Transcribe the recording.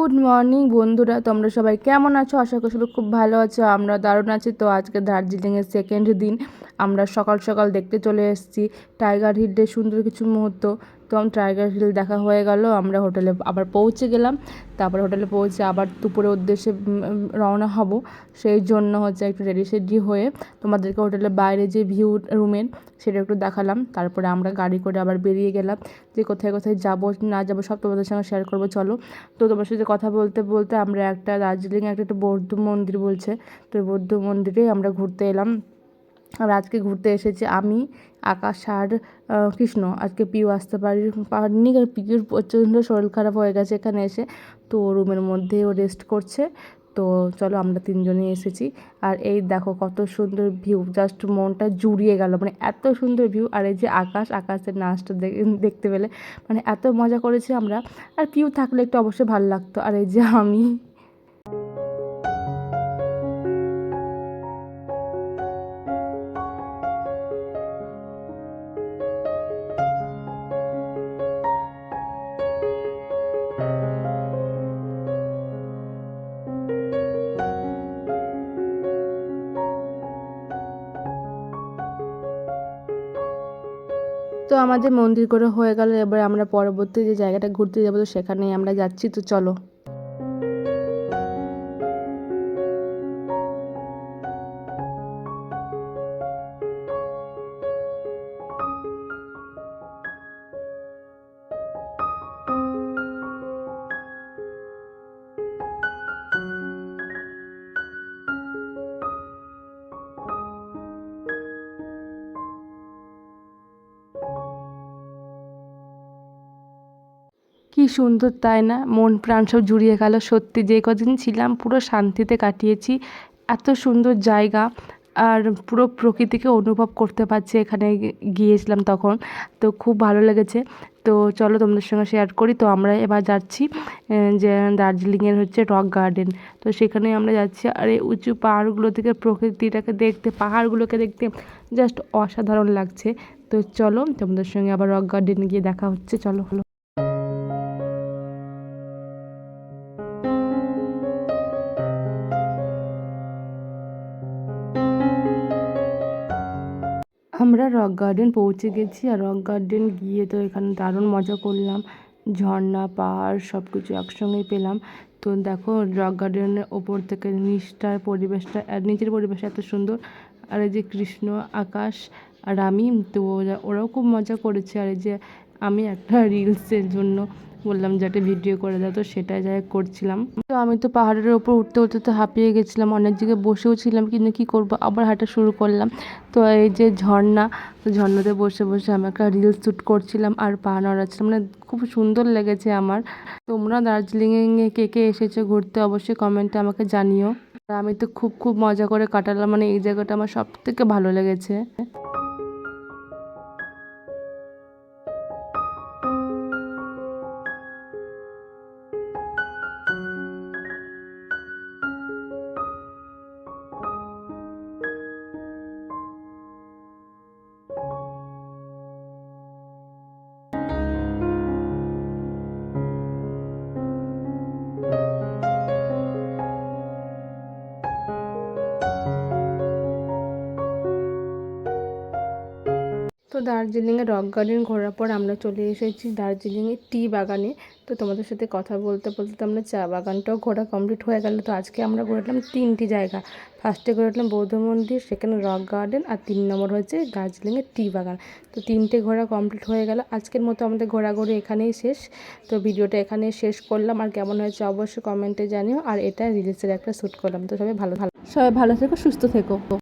Good morning বন্ধুরা। তোমরা সবাই কেমন আছো? আশা করি সবাই খুব ভালো আছো। আমরা দারুণ আছি। তো আজকে দার্জিলিংয়ের সেকেন্ড দিন। আমরা সকাল সকাল দেখতে চলে এসেছি। টাইগার হিলের সুন্দর কিছু মুহূর্ত। তো টাইগার হিল দেখা হয়ে গেল। আমরা হোটেলে আবার পৌঁছে গেলাম। তারপর হোটেলে পৌঁছে আবার দুপুরের উদ্দেশ্যে রওনা হব। সেই জন্য হচ্ছে একটু রেডি সেডি হয়ে তোমাদেরকে হোটেলের বাইরে যে ভিউ রুমের সেটা একটু দেখালাম। তারপরে আমরা গাড়ি করে আবার বেরিয়ে গেলাম। যে কোথায় কোথায় যাব, না যাব সব তোমাদের সঙ্গে শেয়ার করব, চলো। তো তোমার সাথে কথা বলতে বলতে আমরা একটা দার্জিলিংয়ে একটা একটা বৌদ্ধ মন্দির বলছে। তো বৌদ্ধ মন্দিরে আমরা ঘুরতে এলাম। আর আজকে ঘুরতে এসেছি। আমি, আকাশ আর কৃষ্ণ। আজকে পিউ আসতে পারি পারিনি কারণ পিউর প্রচণ্ড শরীর খারাপ হয়ে গেছে এখানে এসে। তো রুমের মধ্যে ও রেস্ট করছে। তো চলো আমরা তিনজনই এসেছি। আর এই দেখো কত সুন্দর ভিউ জাস্ট মনটা জুড়িয়ে গেল। মানে এত সুন্দর ভিউ আর এই যে আকাশ, আকাশের নাচটা দেখতে পেলে। মানে এত মজা করেছি আমরা। আর পিউ থাকলে একটু অবশ্যই ভালো লাগতো। আর এই যে আমি তো আমাদের মন্দির করে হয়ে গেল, এবার আমরা পরবর্তী যে জায়গাটা ঘুরতে যাব তো সেখানেই আমরা যাচ্ছি, তো চলো। সুন্দর, তাই না? মন প্রাণ সব জুড়িয়ে গেল। সত্যি, যে কদিন ছিলাম, পুরো শান্তিতে কাটিয়েছি। এত সুন্দর জায়গা। আর পুরো প্রকৃতিকে অনুভব করতে পারছি এখানে গিয়েছিলাম তখন। তো খুব ভালো লেগেছে। তো চলো তোমাদের সঙ্গে শেয়ার করি। তো আমরা এবার যাচ্ছি যে দার্জিলিংয়ের হচ্ছে রক গার্ডেন তো সেখানে আমরা যাচ্ছি। আর এই উঁচু পাহাড়গুলো থেকে প্রকৃতিটাকে দেখতে, পাহাড়গুলোকে দেখতে জাস্ট অসাধারণ লাগছে। তো চলো তোমাদের সঙ্গে আবার রক গার্ডেন গিয়ে দেখা হচ্ছে। চলো। হলো আমরা রক গার্ডেন পৌঁছে গেছি আর রক গার্ডেন গিয়ে তো এখানে দারুণ মজা করলাম। ঝর্ণা, পাহাড় সব কিছু একসঙ্গেই পেলাম। তো দেখো, রক গার্ডেনের ওপর থেকে নিচটার পরিবেশটা, আর নিচের পরিবেশটা এত সুন্দর। আর এই যে কৃষ্ণ আকাশ আর আমি, তো ওরাও খুব মজা করেছে। আর এই যে আমি একটা রিলসের জন্য বললাম যে একটা ভিডিও করে দাও, তো সেটাই যাই করছিলাম। তো আমি তো পাহাড়ের ওপর উঠতে উঠতে তো হাঁপিয়ে গেছিলাম, অনেক জায়গায় বসেও ছিলাম, কিন্তু কী করব? আবার হাঁটা শুরু করলাম। তো এই যে ঝর্ণা, তো ঝর্ণাতে বসে বসে আমি একটা রিলস শ্যুট করছিলাম আর পা নড়াচ্ছিলাম। মানে খুব সুন্দর লেগেছে আমার। তোমরা দার্জিলিংয়ে কে কে এসেছ ঘুরতে অবশ্যই কমেন্টে আমাকে জানিও। আমি তো খুব খুব মজা করে কাটালাম মানে এই জায়গাটা আমার সব থেকে ভালো লেগেছে। দার্জিলিংয়ে রক গার্ডেন ঘোরার পর আমরা চলে এসেছি দার্জিলিংয়ে টি বাগানে। তো তোমাদের সাথে কথা বলতে বলতে আমরা চা বাগানটাও ঘোরা কমপ্লিট হয়ে গেল। তো আজকে আমরা ঘুরলাম তিনটি জায়গা। ফার্স্টে ঘুরলাম বৌদ্ধ মন্দির সেখানে রক গার্ডেন আর তিন নম্বর হচ্ছে দার্জিলিংয়ের টি বাগান। তো তিনটে ঘোরা কমপ্লিট হয়ে গেল। আজকের মতো আমাদের ঘোরাঘুরি এখানেই শেষ। তো ভিডিওটা এখানে শেষ করলাম। আর কেমন হয়েছে অবশ্যই কমেন্টে জানিও। আর এটা রিলসের একটা শ্যুট করলাম। তো সবাই ভালো ভালো সবাই ভালো থেকো, সুস্থ থেকো।